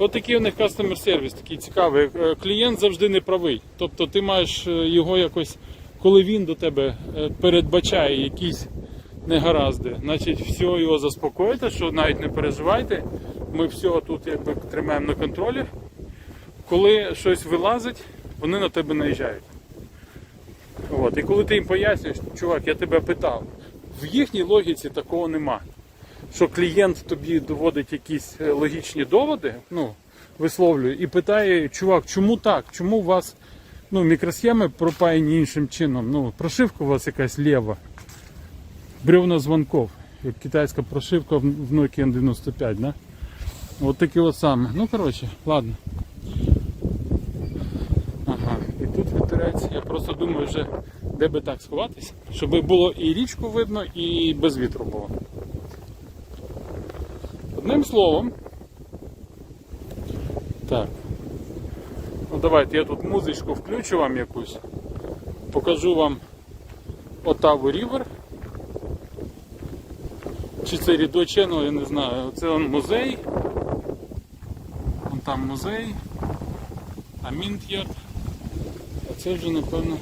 От такий у них customer сервіс, такий цікавий. Е, Клієнт завжди не правий. Тобто ти маєш е, його якось, коли він до тебе е, передбачає якісь негаразди, значить все його заспокоїте, що навіть не переживайте. Ми все тут якби тримаємо на контролі. Коли щось вилазить, вони на тебе наїжджають. От. І коли ти їм пояснюєш, чувак, я тебе питав, в їхній логіці такого нема. Що клієнт тобі доводить якісь е, логічні доводи, ну, висловлює, і питає, чувак, чому так? Чому у вас ну, мікросхеми пропаяні іншим чином? Ну, прошивка у вас якась лєва. Бревна дзвонков, як китайська прошивка в Nokia N95, да? От такі от саме. Ну, коротше, ладно. Ага, і тут вітерець. Я просто думаю вже, де би так сховатися, щоб було і річку видно, і без вітру було. Одним словом. Так. Ну давайте я тут музичку включу вам якусь. Покажу вам Отаву Рівер. Чи це Рідочено, я не знаю. Це он музей. Вон там музей. Амінт'єр. А це вже напевно.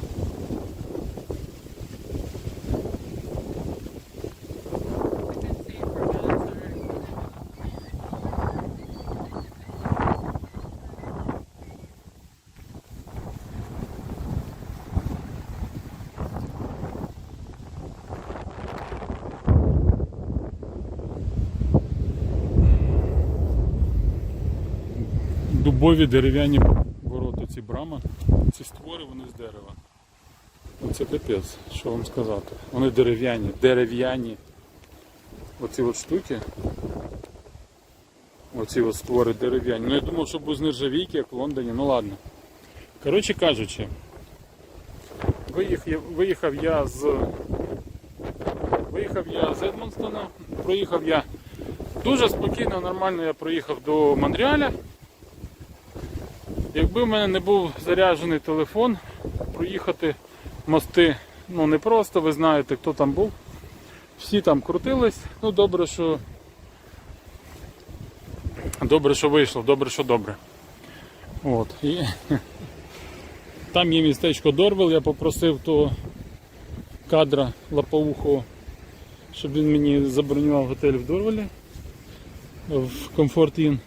Дубові дерев'яні ворота, ці брама, ці створи вони з дерева. Ну, Це капець, що вам сказати. Вони дерев'яні, дерев'яні. Оці от штуки. Оці от створи дерев'яні. Ну я думав, що з нержавійки, як в Лондоні, ну ладно. Коротше кажучи, виїхав, виїхав я з. Виїхав я з Едмонстона, проїхав я дуже спокійно, нормально я проїхав до Монреаля. Якби в мене не був заряджений телефон, проїхати мости ну не просто, ви знаєте, хто там був. Всі там крутились. Ну добре, що добре, що вийшло, добре, що добре. От. І... Там є містечко Дорвел, я попросив того кадра лапоухого, щоб він мені забронював готель в Дорвелі в Comfort Inn.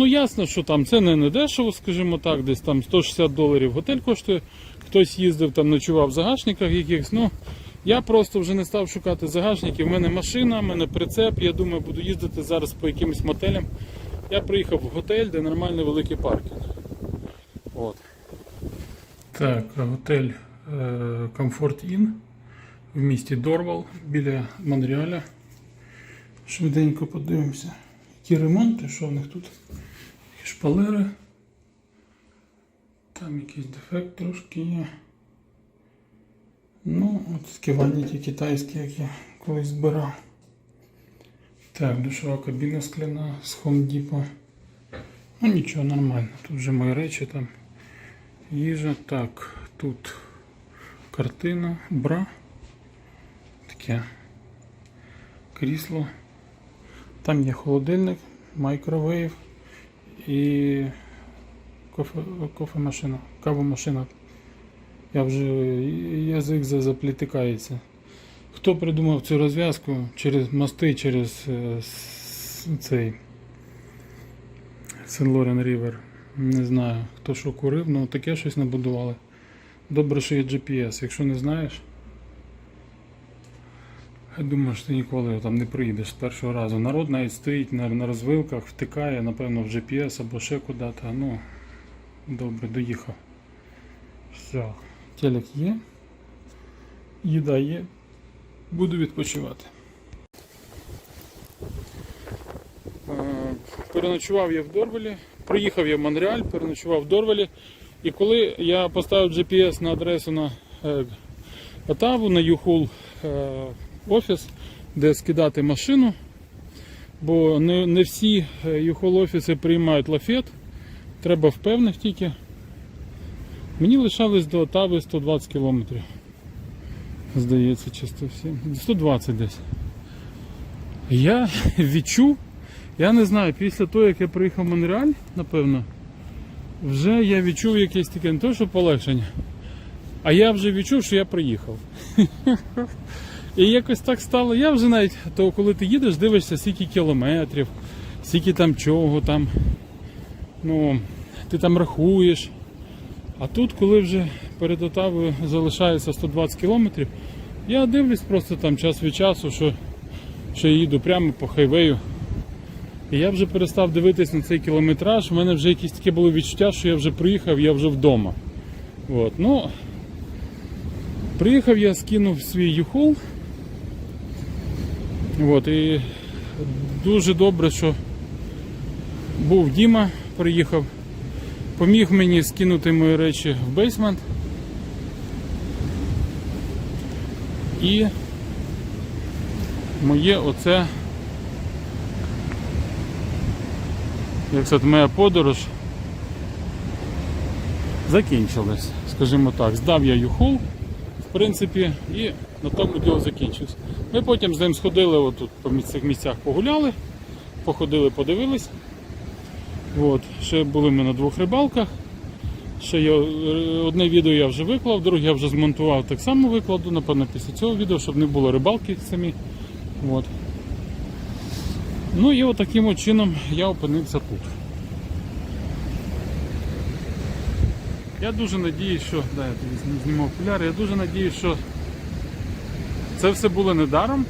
Ну ясно, що там це не, не дешево, скажімо так, десь там 160 доларів готель коштує. Хтось їздив там, ночував в загашниках якихось. Ну я просто вже не став шукати загашників. У мене машина, в мене прицеп. Я думаю, буду їздити зараз по якимось мотелям. Я приїхав в готель, де нормальний великий паркінг. От. Так, готель е, Comfort Inn в місті Дорвал біля Монреаля. Швиденько подивимося. Які ремонти, що в них тут? Шпалери. Там якийсь дефект трошки є. Ну, от такі ванніті китайські, як я колись збирав. Так, душова кабіна скляна з Depot. Ну нічого, нормально. Тут вже мої речі там. Їжа. Так, тут картина, бра. Таке крісло. Там є холодильник, майкровейв і кофемашина, кавомашина. Я вже язик заплітикається. Хто придумав цю розв'язку через мости, через е, цей Сен Лорен Рівер? Не знаю, хто що курив, але таке щось набудували. Добре, що є GPS. Якщо не знаєш, я думаю, що ти ніколи там не приїдеш першого разу. Народ навіть стоїть на, на розвилках, втикає, напевно, в GPS або ще куди-то. Ну, добре, доїхав. Все. Телек є. Їда є. Буду відпочивати. Е, Переночував я в Дорвелі, приїхав я в Монреаль, переночував в Дорвелі. І коли я поставив GPS на адресу на е, Отаву, на Юхул е, офіс, де скидати машину, бо не, не всі Юхул офіси приймають лафет, треба в тільки. Мені лишалось до Отави 120 кілометрів. Здається, чи 107. 120 десь. Я відчув, Я не знаю, після того, як я приїхав в Монреаль, напевно, вже я відчув якесь таке не то, що полегшення, а я вже відчув, що я приїхав. І якось так стало. Я вже навіть, то коли ти їдеш, дивишся, скільки кілометрів, скільки там чого там. Ну, ти там рахуєш. А тут, коли вже перед Отавою залишається 120 кілометрів, я дивлюсь просто там час від часу, що, що я їду прямо по хайвею. І я вже перестав дивитись на цей кілометраж. У мене вже якісь таке було відчуття, що я вже приїхав, я вже вдома. От, ну, приїхав, я скинув свій юхол. От, і дуже добре, що був Діма, приїхав, поміг мені скинути мої речі в бейсмент. І моє оце, як це моя подорож закінчилась, скажімо так. Здав я юхол, принципі, і на тому діло закінчилось. Ми потім з ним сходили отут по цих місцях погуляли, походили, подивились. От, ще були ми на двох рибалках. Ще я, одне відео я вже виклав, друге я вже змонтував, так само викладу, напевно, після цього відео, щоб не було рибалки самі. От. Ну і от таким от чином я опинився тут. Я дуже надіюсь, що. Да, я тобі знімав окуляри, я дуже надіюсь, що це все було не даром.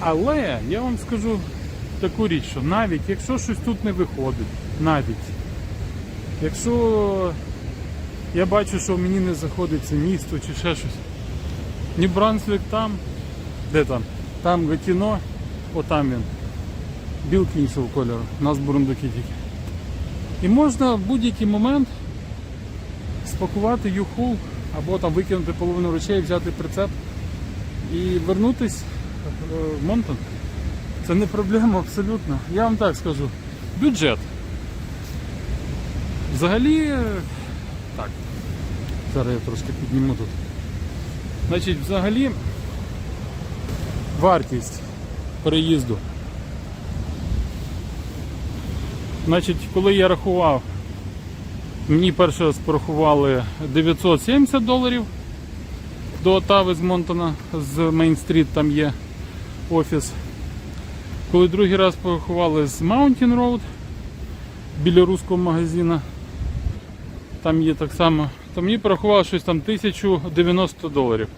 Але я вам скажу таку річ, що навіть якщо щось тут не виходить, навіть якщо я бачу, що мені не заходить це місто чи ще щось. Ні Брансвік там, де там? Там Гатіно, отам він. Білки іншого кольору, нас бурундуки тільки. І можна в будь-який момент спакувати юхул або там викинути половину речей, взяти прицеп і вернутись е, в Монтон. Це не проблема абсолютно. Я вам так скажу. Бюджет. Взагалі. е, Так. Зараз я трошки підніму тут. Значить, взагалі вартість переїзду. Значить, коли я рахував, мені перший раз порахували 970 доларів до Отави з Монтона, з Мейн-стріт там є офіс. Коли другий раз порахували з Mountain Road біля руського магазина, там є так само, то мені порахували щось там 1090 доларів.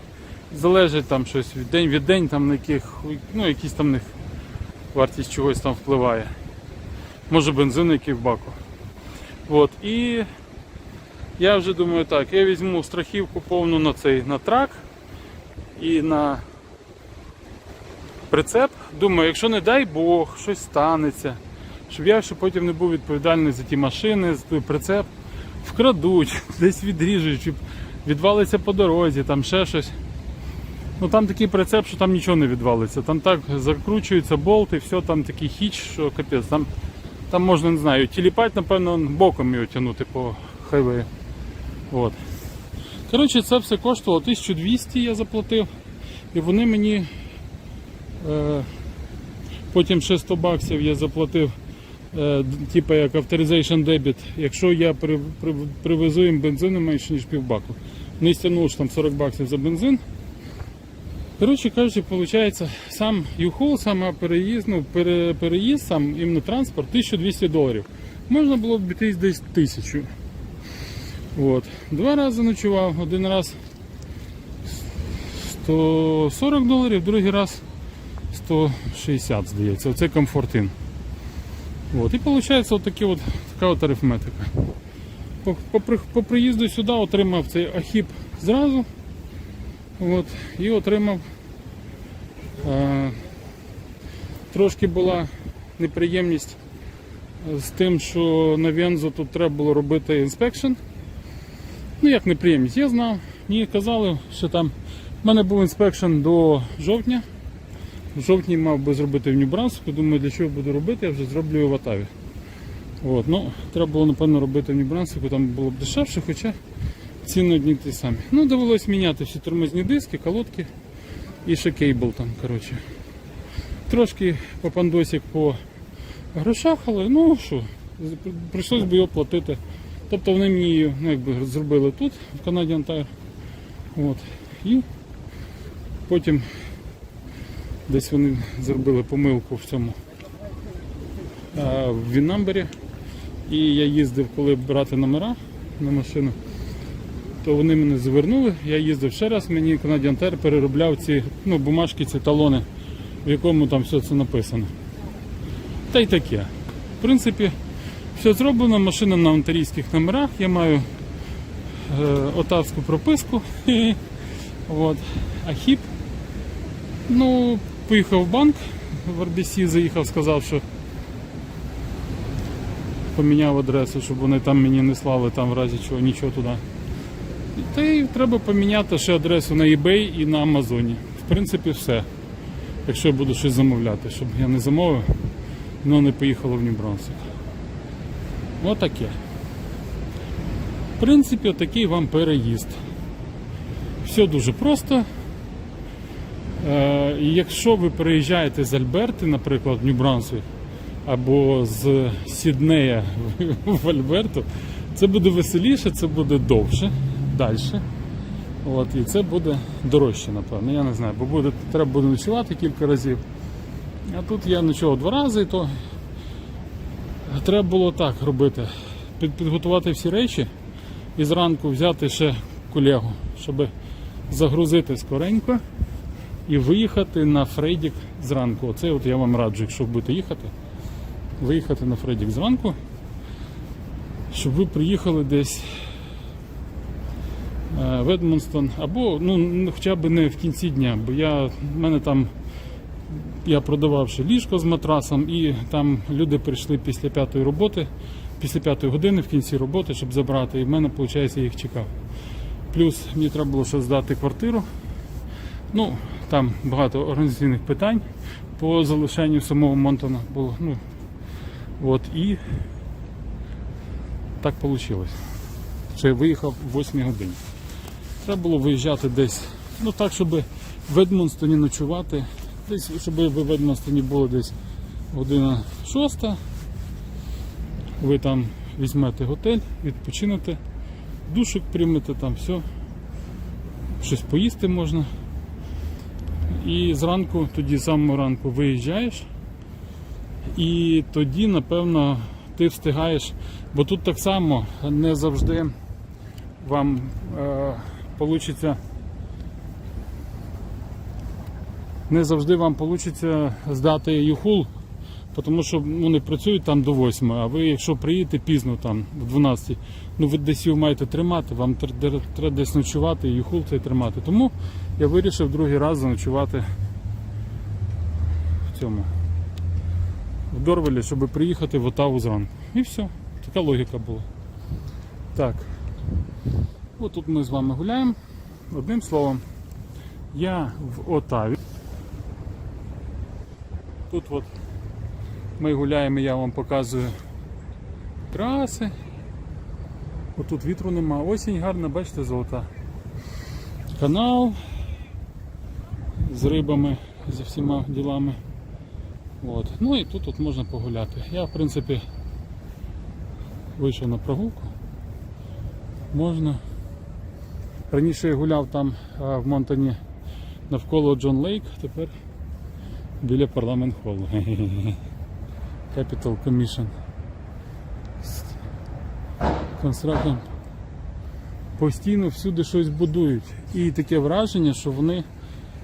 Залежить там щось від день від день, там на яких, ну якісь там них вартість чогось там впливає. Може бензин який в баку. От, і я вже думаю так, я візьму страхівку повну на цей на трак і на прицеп. Думаю, якщо не дай Бог, щось станеться, щоб я ще потім не був відповідальний за ті машини, за той прицеп, вкрадуть, десь відріжуть, відвалиться по дорозі, там ще щось. Ну там такий прицеп, що там нічого не відвалиться. Там так закручуються болти, все, там такий хіч, що капець. Там, там можна, не знаю, тіліпать, напевно, боком його тягнути по хайвею. От. Коротше, це все коштувало 1200 я заплатив. І вони мені е, потім ще 100 баксів я заплатив, е, типу як Authorization Debit, якщо я при, при, привезу їм бензину менше ніж півбаку. Не стягнув ж там 40 баксів за бензин. Коротше кажучи, виходить, сам юхол, сам переїзд, ну, пере, переїзд, сам іменно транспорт 1200 доларів. Можна було б обійтись десь 1000. От. Два рази ночував, один раз 140 доларів, другий раз 160, здається. Оце комфортин. От. І виходить от от, така от арифметика. По, по, по приїзду сюди отримав цей ахіп зразу. От, і отримав. Е, трошки була неприємність з тим, що на Вензу тут треба було робити інспекшн. Ну, як неприємність, я знав. Мені казали, що там в мене був інспекшн до жовтня. В жовтні мав би зробити в Нью-Брансвіку. Думаю, для чого буду робити, я вже зроблю в Атаві. От, ну, треба було, напевно, робити в Нью-Брансвіку, там було б дешевше, хоча ціни одні ті самі. Ну, довелось міняти всі тормозні диски, колодки і ще кейбл там, коротше. Трошки попандосик по грошах, але ну що, прийшлось би його платити. Тобто вони мені ну, якби, зробили тут, в Canadian Tire. От. І потім десь вони зробили помилку в цьому а, в Віннамбері. І я їздив, коли брати номера на машину, то вони мене завернули. Я їздив ще раз, мені Canadian Tire переробляв ці ну, бумажки, ці талони, в якому там все це написано. Та й таке. В принципі, все зроблено, машина на онтарійських номерах, я маю е, отавську прописку. От. Хіп. Ну, поїхав в банк в RBC, заїхав, сказав, що поміняв адресу, щоб вони там мені не слали там в разі чого нічого туди. Та й треба поміняти ще адресу на eBay і на Амазоні. В принципі, все. Якщо я буду щось замовляти, щоб я не замовив, воно не поїхало в Нью-Брансвік. Отаке. В принципі, отакий вам переїзд. Все дуже просто. Е, якщо ви переїжджаєте з Альберти, наприклад, в Нью-Брансвік, або з Сіднея в Альберту, це буде веселіше, це буде довше, далі. От, і це буде дорожче, напевно. Я не знаю, бо буде, треба буде ночувати кілька разів. А тут я ночував два рази, то треба було так робити. Під, підготувати всі речі і зранку взяти ще колегу, щоб загрузити скоренько і виїхати на Фрейдік зранку. Оце от я вам раджу, якщо будете їхати, виїхати на Фрейдік зранку, щоб ви приїхали десь е, в Едмонстон, або ну, хоча б не в кінці дня, бо я, в мене там я продавав ще ліжко з матрасом, і там люди прийшли після п'ятої роботи, після п'ятої години в кінці роботи, щоб забрати, і в мене, виходить, я їх чекав. Плюс мені треба було ще здати квартиру. Ну, там багато організаційних питань по залишенню самого Монтона було. Ну, от, і так вийшло. Що я виїхав в 8 годині. Треба було виїжджати десь, ну так, щоб в Едмонстоні ночувати. Десь, щоб в Едмонстоні були десь година шоста. Ви там візьмете готель, відпочинете, душик приймете, там все. Щось поїсти можна. І зранку, тоді самого ранку виїжджаєш. І тоді, напевно, ти встигаєш, бо тут так само не завжди вам е, получиться. Не завжди вам вийде здати юхул, тому що вони працюють там до 8, а ви, якщо приїдете пізно там, в 12, ну ви десь його маєте тримати, вам треба десь ночувати і юхул цей тримати. Тому я вирішив другий раз заночувати в цьому в Дорвелі, щоб приїхати в Отаву зранку. І все. Така логіка була. Так. От тут ми з вами гуляємо. Одним словом, я в Отаві. Тут от ми гуляємо, я вам показую траси. Отут вітру нема. Осінь гарна, бачите, золота. Канал з рибами, зі всіма ділами. От. Ну і тут от можна погуляти. Я в принципі вийшов на прогулку. Можна. Раніше я гуляв там в Монтані навколо Джон Лейк, тепер біля парламент холу. Capital Commission. Construction. Постійно всюди щось будують. І таке враження, що вони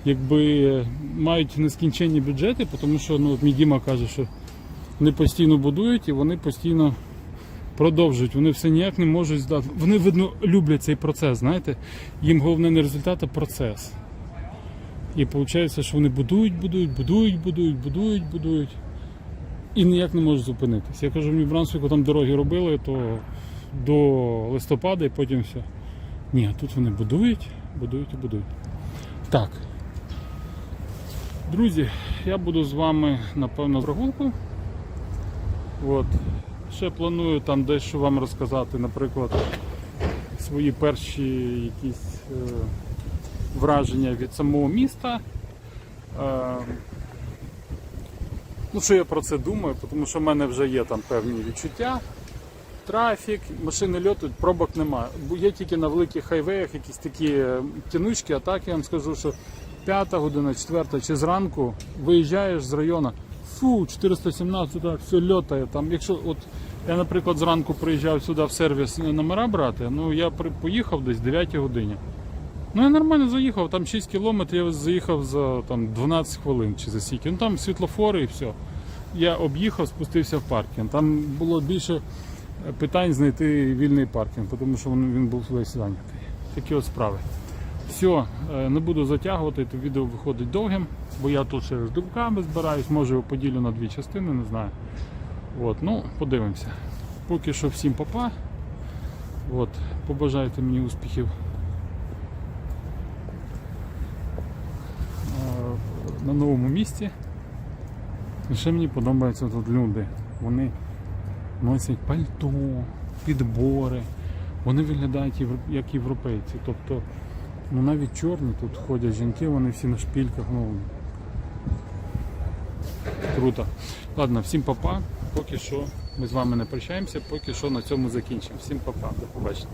якби мають нескінченні бюджети, тому що ну, мій Діма каже, що вони постійно будують і вони постійно продовжують. Вони все ніяк не можуть здати. Вони, видно, люблять цей процес, знаєте. Їм головне не результат, а процес. І виходить, що вони будують, будують, будують, будують, будують, будують. І ніяк не можуть зупинитися. Я кажу, в Нью-Брансвіку там дороги робили, то до листопада і потім все. Ні, а тут вони будують, будують і будують. Так. Друзі, я буду з вами, напевно, прогулку. От. Ще планую там дещо вам розказати, наприклад, свої перші якісь е, враження від самого міста. Е, Ну, що я про це думаю, тому що в мене вже є там певні відчуття. Трафік, машини льотуть, пробок немає. Є тільки на великих хайвеях якісь такі е, тянучки, а так я вам скажу, що п'ята година, четверта чи зранку виїжджаєш з району, фу, 417, так, все льотає. Там, якщо от я, наприклад, зранку приїжджав сюди в сервіс номера брати, ну я при, поїхав десь 9 годині. Ну я нормально заїхав, там 6 кілометрів, я заїхав за там, 12 хвилин чи за стільки. Ну там світлофори і все. Я об'їхав, спустився в паркінг. Там було більше питань знайти вільний паркінг, тому що він був весь зайнятий. Такі от справи. Все, не буду затягувати, то відео виходить довгим, бо я тут ще з думками збираюсь, може його поділю на дві частини, не знаю. От, ну, подивимося. Поки що всім папа. От, побажайте мені успіхів е, на новому місці. Ще мені подобаються тут люди. Вони носять пальто, підбори. Вони виглядають як європейці. Тобто, ну навіть чорні тут ходять жінки, вони всі на шпільках. Ну, круто. Ладно, всім папа. Поки що ми з вами не прощаємося, поки що на цьому закінчимо. Всім папа, до побачення.